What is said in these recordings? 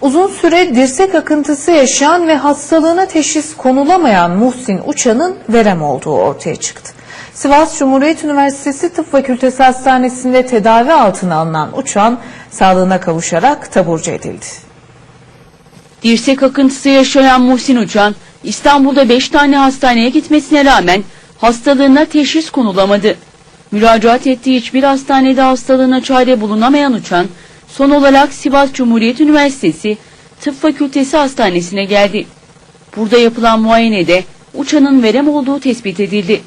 Uzun süre dirsek akıntısı yaşayan ve hastalığına teşhis konulamayan Muhsin Uçan'ın verem olduğu ortaya çıktı. Sivas Cumhuriyet Üniversitesi Tıp Fakültesi Hastanesi'nde tedavi altına alınan Uçan sağlığına kavuşarak taburcu edildi. Dirsek akıntısı yaşayan Muhsin Uçan, İstanbul'da 5 tane hastaneye gitmesine rağmen hastalığına teşhis konulamadı. Müracaat ettiği hiçbir hastanede hastalığına çare bulunamayan Uçan, son olarak Sivas Cumhuriyet Üniversitesi Tıp Fakültesi Hastanesi'ne geldi. Burada yapılan muayenede Uçan'ın verem olduğu tespit edildi.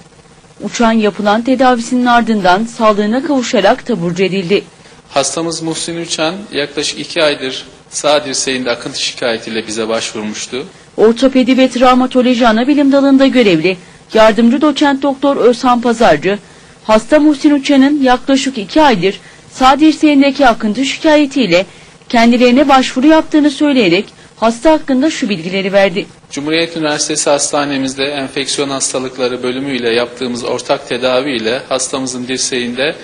Uçan yapılan tedavisinin ardından sağlığına kavuşarak taburcu edildi. Hastamız Muhsin Uçan yaklaşık iki aydır sağ dirseğinde akıntı şikayetiyle bize başvurmuştu. Ortopedi ve travmatoloji ana bilim dalında görevli yardımcı doçent doktor Özhan Pazarcı, hasta Muhsin Uçan'ın yaklaşık iki aydır sağ dirseğindeki akıntı şikayetiyle kendilerine başvuru yaptığını söyleyerek hasta hakkında şu bilgileri verdi. Cumhuriyet Üniversitesi Hastanemizde enfeksiyon hastalıkları bölümüyle yaptığımız ortak tedavi ile hastamızın dirseğinde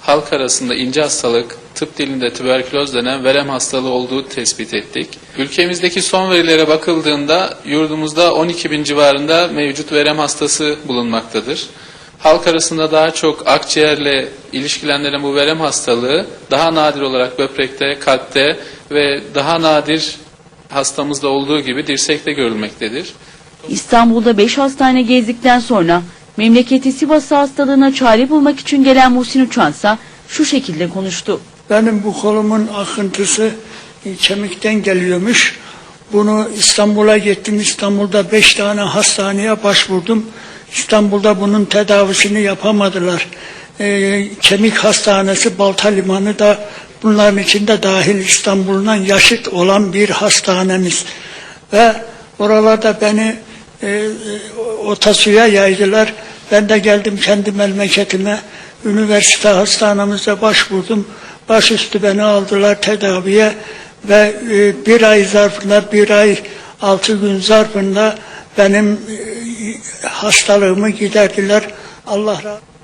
halk arasında ince hastalık, tıp dilinde tüberküloz denen verem hastalığı olduğu tespit ettik. Ülkemizdeki son verilere bakıldığında yurdumuzda 12 bin civarında mevcut verem hastası bulunmaktadır. Halk arasında daha çok akciğerle ilişkilendirilen bu verem hastalığı daha nadir olarak böbrekte, kalpte ve daha nadir hastamızda olduğu gibi dirsekte görülmektedir. İstanbul'da 5 hastane gezdikten sonra memleketi Sivas'a hastalığına çare bulmak için gelen Muhsin Uçansa şu şekilde konuştu. Benim bu kolumun akıntısı e, kemikten geliyormuş. Bunu İstanbul'a gittim. İstanbul'da beş tane hastaneye başvurdum. İstanbul'da bunun tedavisini yapamadılar. E, kemik hastanesi Balta Limanı da bunların içinde dahil İstanbul'dan yaşıt olan bir hastanemiz. Ve oralarda beni e, otasuya yaydılar. Ben de geldim kendi memleketime. Üniversite hastanemize başvurdum. Başüstü beni aldılar tedaviye ve e, bir ay zarfında, bir ay altı gün zarfında benim e, hastalığımı giderdiler. Allah razı